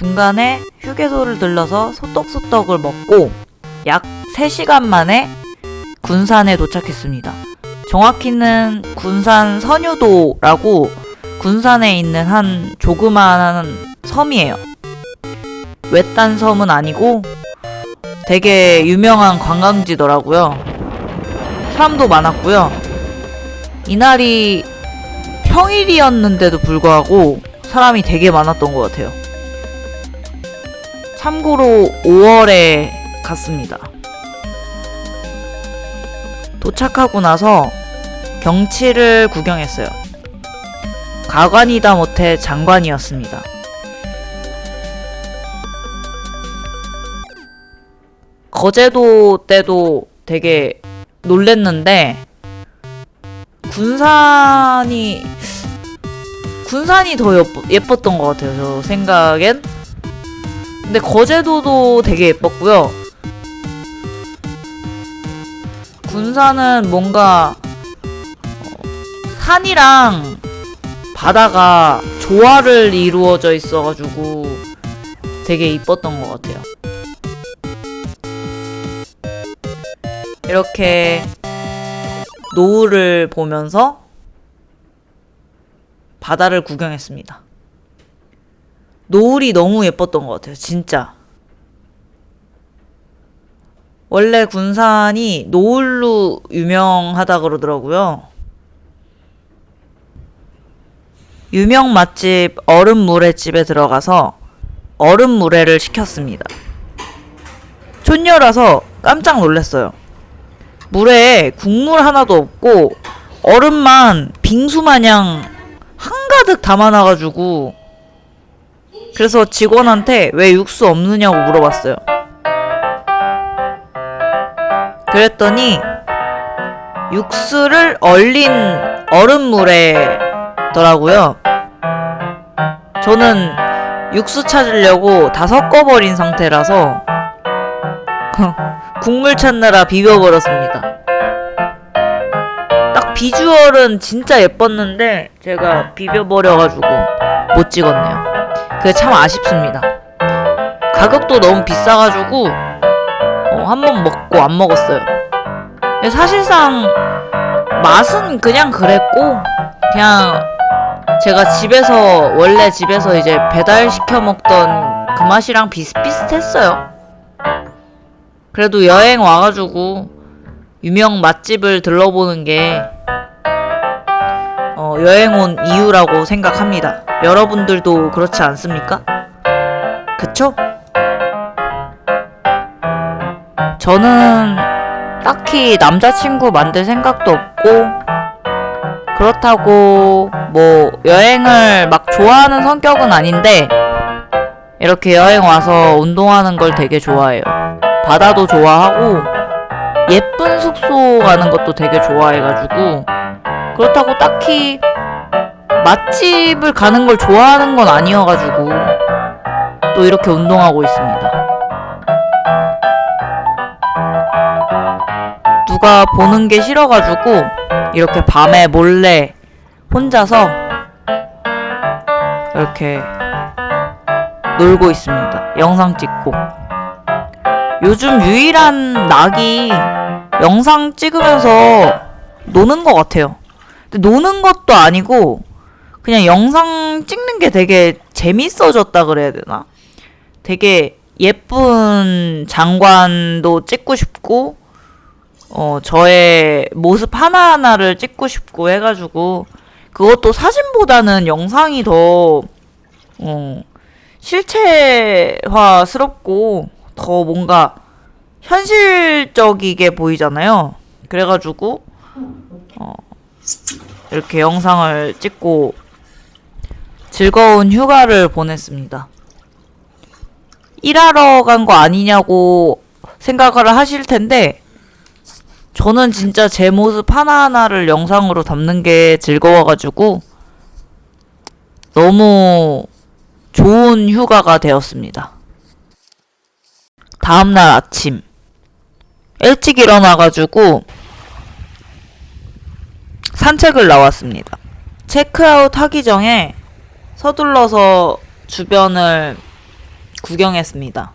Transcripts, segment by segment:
중간에 휴게소를 들러서 소떡소떡을 먹고 약 3시간 만에 군산에 도착했습니다. 정확히는 군산 선유도라고 군산에 있는 한 조그마한 섬이에요. 외딴 섬은 아니고 되게 유명한 관광지더라고요. 사람도 많았고요. 이날이 평일이었는데도 불구하고 사람이 되게 많았던 것 같아요. 참고로 5월에 갔습니다. 도착하고 나서 경치를 구경했어요. 가관이다 못해 장관이었습니다. 거제도 때도 되게 놀랬는데 군산이 군산이 더 예뻐, 예뻤던 것 같아요. 저 생각엔. 근데 거제도도 되게 예뻤고요. 군산은 뭔가 어, 산이랑 바다가 조화를 이루어져 있어가지고 되게 이뻤던 것 같아요. 이렇게 노을을 보면서 바다를 구경했습니다. 노을이 너무 예뻤던 것 같아요. 진짜. 원래 군산이 노을로 유명하다 그러더라고요. 유명 맛집 얼음물회집에 들어가서 얼음물회를 시켰습니다. 촌녀라서 깜짝 놀랐어요. 물에 국물 하나도 없고 얼음만 빙수 마냥 한가득 담아놔가지고 그래서 직원한테 왜 육수 없느냐고 물어봤어요. 그랬더니 육수를 얼린 얼음물에더라고요. 저는 육수 찾으려고 다 섞어버린 상태라서 국물 찾느라 비벼버렸습니다. 딱 비주얼은 진짜 예뻤는데 제가 비벼버려가지고 못 찍었네요. 그게 참 아쉽습니다. 가격도 너무 비싸가지고 어, 한 번 먹고 안 먹었어요. 사실상 맛은 그냥 그랬고 그냥 제가 집에서 원래 집에서 이제 배달 시켜 먹던 그 맛이랑 비슷비슷했어요. 그래도 여행 와가지고 유명 맛집을 들러보는 게 어, 여행 온 이유라고 생각합니다. 여러분들도 그렇지 않습니까? 그쵸? 저는 딱히 남자친구 만들 생각도 없고 그렇다고 뭐 여행을 막 좋아하는 성격은 아닌데 이렇게 여행 와서 운동하는 걸 되게 좋아해요. 바다도 좋아하고 예쁜 숙소 가는 것도 되게 좋아해가지고 그렇다고 딱히 맛집을 가는 걸 좋아하는 건 아니어가지고 또 이렇게 운동하고 있습니다. 누가 보는 게 싫어가지고 이렇게 밤에 몰래 혼자서 이렇게 놀고 있습니다. 영상 찍고. 요즘 유일한 낙이 영상 찍으면서 노는 것 같아요. 근데 노는 것도 아니고 그냥 영상 찍는 게 되게 재밌어졌다 그래야 되나? 되게 예쁜 장관도 찍고 싶고 어 저의 모습 하나하나를 찍고 싶고 해가지고 그것도 사진보다는 영상이 더 어, 실체화스럽고 더 뭔가 현실적이게 보이잖아요. 그래가지고 어, 이렇게 영상을 찍고 즐거운 휴가를 보냈습니다. 일하러 간 거 아니냐고 생각을 하실 텐데 저는 진짜 제 모습 하나하나를 영상으로 담는 게 즐거워가지고 너무 좋은 휴가가 되었습니다. 다음날 아침 일찍 일어나가지고 산책을 나왔습니다. 체크아웃 하기 전에 서둘러서 주변을 구경했습니다.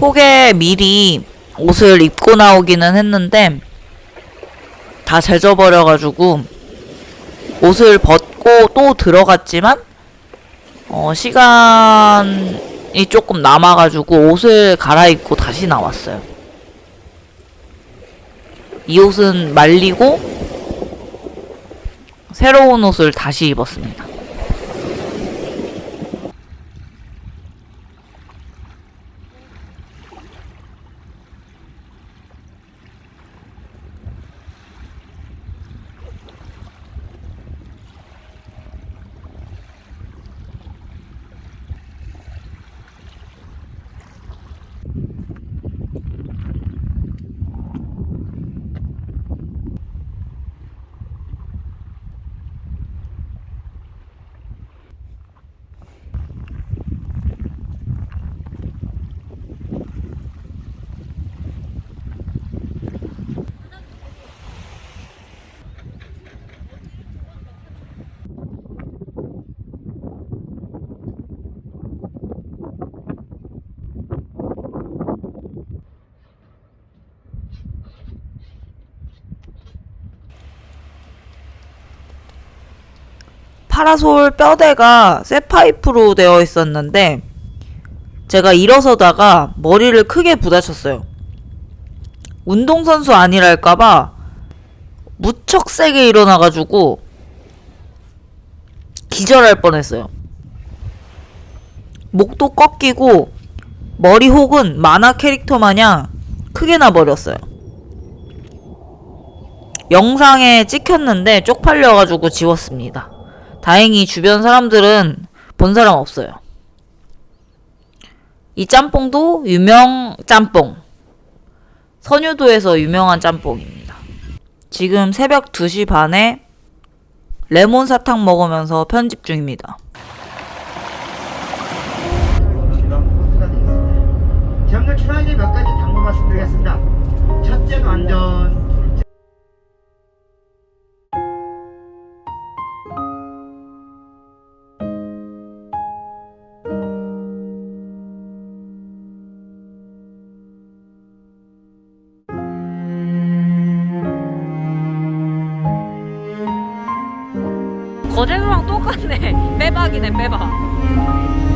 속에 미리 옷을 입고 나오기는 했는데 다 젖어버려가지고 옷을 벗고 또 들어갔지만 어, 시간이 조금 남아가지고 옷을 갈아입고 다시 나왔어요. 이 옷은 말리고 새로운 옷을 다시 입었습니다. 파라솔 뼈대가 쇠파이프로 되어 있었는데 제가 일어서다가 머리를 크게 부다쳤어요. 운동선수 아니랄까봐 무척 세게 일어나가지고 기절할 뻔했어요. 목도 꺾이고 머리 혹은 만화 캐릭터 마냥 크게 나버렸어요. 영상에 찍혔는데 쪽팔려가지고 지웠습니다. 다행히 주변 사람들은 본 사람 없어요. 이 짬뽕도 유명 짬뽕. 선유도에서 유명한 짬뽕입니다. 지금 새벽 2시 반에 레몬 사탕 먹으면서 편집 중입니다. 몇 가지 당부 말씀드리겠습니다. 첫째가 안전, 거제도랑 똑같네. 빼박이네, 빼박.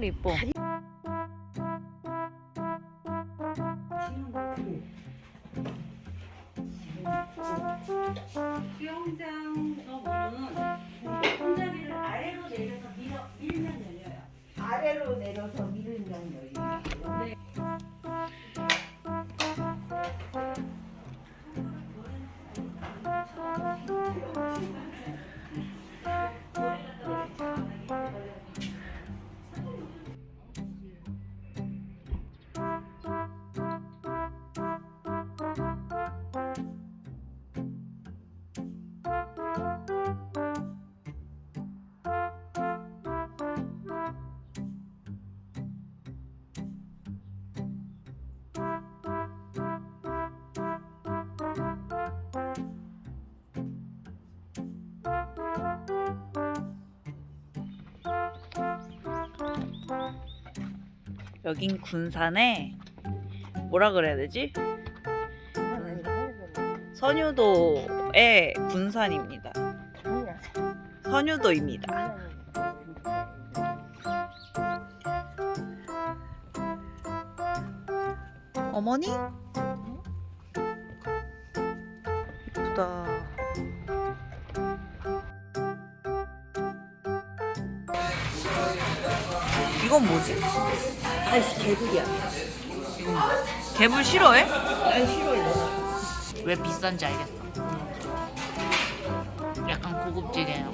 색깔이 이뻐. 수영장 여긴 군산에 뭐라 그래야 되지? 선유도의 군산입니다. 선유도입니다. 어머니? 이쁘다. 이건 뭐지? 아이씨 개구리야. 개불 싫어해? 난 싫어요. 왜 비싼지 알겠어. 약간 고급지게.